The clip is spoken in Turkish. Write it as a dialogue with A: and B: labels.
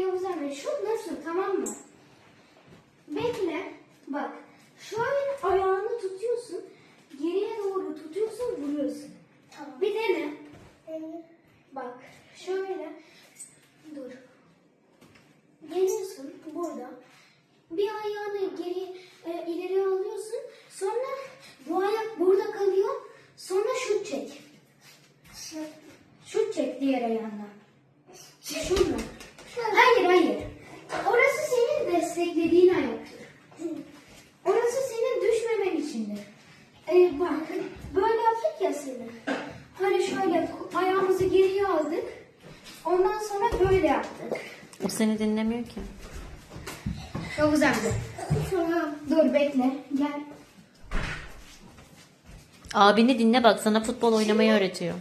A: Yavuz Emre şut nasıl tamam mı? Bekle. Bak. Şöyle ayağını tutuyorsun. Geriye doğru tutuyorsun vuruyorsun.
B: Tamam.
A: Bir dene.
B: Evet.
A: Bak. Şöyle. Dur. Geliyorsun burada. Bir ayağını geri e, ileri alıyorsun. Sonra bu ayak burada kalıyor. Sonra şut çek. Şut çek diğer ayağına. Şunla. Ayağımızı geriye aldık. Ondan sonra böyle yaptık.
C: O seni dinlemiyor ki.
A: Çok güzeldi.
B: Tamam.
A: Dur bekle. Gel.
C: Abini dinle bak sana futbol oynamayı öğretiyor.